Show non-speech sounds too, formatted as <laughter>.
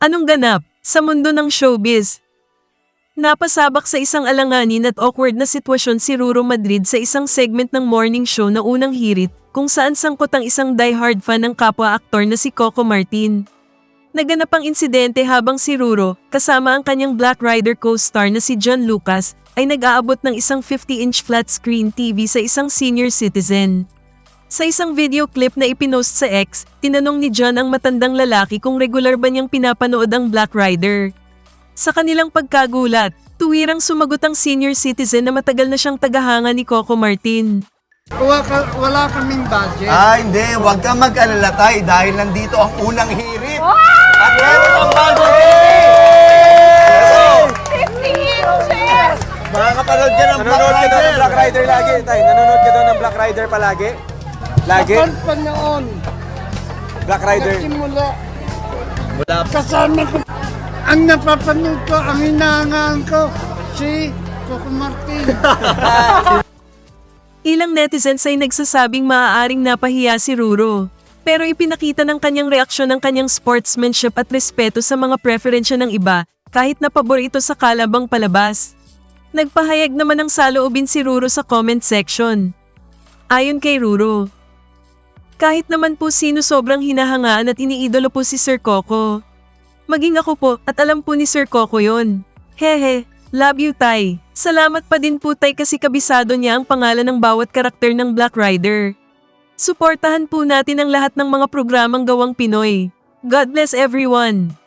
Anong ganap sa mundo ng showbiz? Napasabak sa isang alanganin at awkward na sitwasyon si Ruro Madrid sa isang segment ng morning show na unang hirit kung saan sangkot ang isang diehard fan ng kapwa-aktor na si Coco Martin. Naganap ang insidente habang si Ruro, kasama ang kanyang Black Rider co-star na si John Lucas, ay nag-aabot ng isang 50-inch flat screen TV sa isang senior citizen. Sa isang video clip na ipinost sa X, tinanong ni John ang matandang lalaki kung regular ba niyang pinapanood ang Black Rider. Sa kanilang pagkagulat, tuwirang sumagot ang senior citizen na matagal na siyang tagahanga ni Coco Martin. Wala, ka, wala kaming budget. Ah, hindi. Huwag kang mag-alala tay dahil nandito ang unang hirit. At meron ang bago Makakapanood ka ng Black Nanonood ka daw Rider. ng Black Rider lagi, tay. Nanonood ka daw ng Black Rider palagi? Lagi? Kapag pa noon, Black Rider. nagsimula. Kasama ko. Ang napapanood ko, ang hinahangaan ko, si Coco Martin. <laughs> Ilang netizens ay nagsasabing maaaring napahiya si Ruro. Pero ipinakita ng kanyang reaksyon ng kanyang sportsmanship at respeto sa mga preferensya ng iba kahit na pabor ito sa kalabang palabas. Nagpahayag naman ng saloobin si Ruro sa comment section. Ayon kay Ruro, kahit naman po sino sobrang hinahangaan at iniidolo po si Sir Coco. Maging ako po at alam po ni Sir Coco yon. Hehe, love you Tay. Salamat pa din po Tay kasi kabisado niya ang pangalan ng bawat karakter ng Black Rider. Suportahan po natin ang lahat ng mga programang gawang Pinoy. God bless everyone!